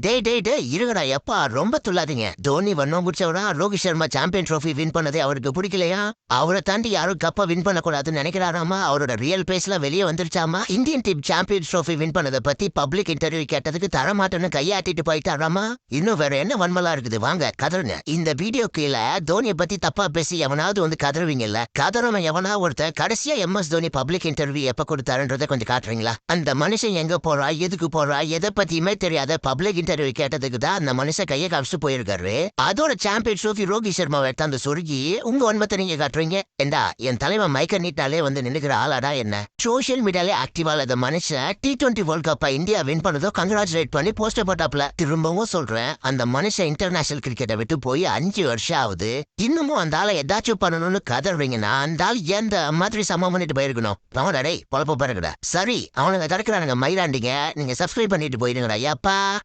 டேய் டேய் டே இருங்கடா எப்பா ரொம்ப துள்ளாதீங்க. தோனி வண்ணம் முடிச்சவரா Rohit Sharma champion trophy win பண்ணதே அவருக்கு பிடிக்கலையா? அவரை தாண்டி யாரும் கப்ப வின் பண்ணக்கூடாதுன்னு நினைக்கிறாராமா? அவரோட ரியல் பேஸ்ல வெளியே வந்துருச்சாமா? Indian team champion trophy win பண்ணதை பத்தி பப்ளிக் இன்டர்வியூ கேட்டதுக்கு தரமாட்டோன்னு கையாட்டிட்டு போயிட்டாராமா? இன்னும் வேற என்ன வன்மலா இருக்குது? வாங்க கதறுங்க. இந்த வீடியோ கீழே தோனியை பத்தி தப்பா பேசி எவனாவது வந்து கதறுவீங்கல்ல? கதறவன் எவனா ஒருத்தன் கடைசியா M S Dhoni public interview எப்ப கொடுத்தாருன்றதை கொஞ்சம் காட்டுறீங்களா? அந்த மனுஷன் எங்க போறா? எதுக்கு போறா? எதை பத்தியுமே தெரியாத பப்ளிக் இன்டர்வியூ கேட்டதுக்கு தான் அந்த மனுஷன் கையை காமிச்சு போயிருக்காரு. அதோட சாம்பியன் ட்ரோஃபி ரோஹித் சர்மா எடுத்தாந்து சொருகி உங்க ஒன்பத்தை நீங்க காட்டுறீங்க? ஏண்டா என் தலைவன் மைக்க நீட்டாலே வந்து நின்னுக்கிற ஆளாடா என்ன? சோஷியல் மீடியாலே ஆக்டிவா இல்லாத மனுஷன் டி டுவெண்ட்டி வேர்ல்ட் கப்பை இந்தியா வின் பண்ணதோ கங்க்ராச்சுலேட் பண்ணி போஸ்டர் போட்டாப்ல திரும்பவும் சொல்றேன் அந்த மனுஷன் இன்டர்நேஷனல் கிரிக்கெட்டை விட்டு போய் அஞ்சு வருஷம் ஆகுது. இன்னமும் அந்த ஆளை ஏதாச்சும் பண்ணணும்னு கதறீங்கன்னா அந்த ஆள் எந்த மாதிரி சமம் பண்ணிட்டு போயிருக்கணும்? அவனடா டேய் பொழப்ப பாருங்கடா சரி அவனுங்க தடுக்கிறானுங்க மயிலாண்டிங்க. நீங்க சப்ஸ்கிரைப் பண்ணிட்டு போயிருங்கடா ஏப்பா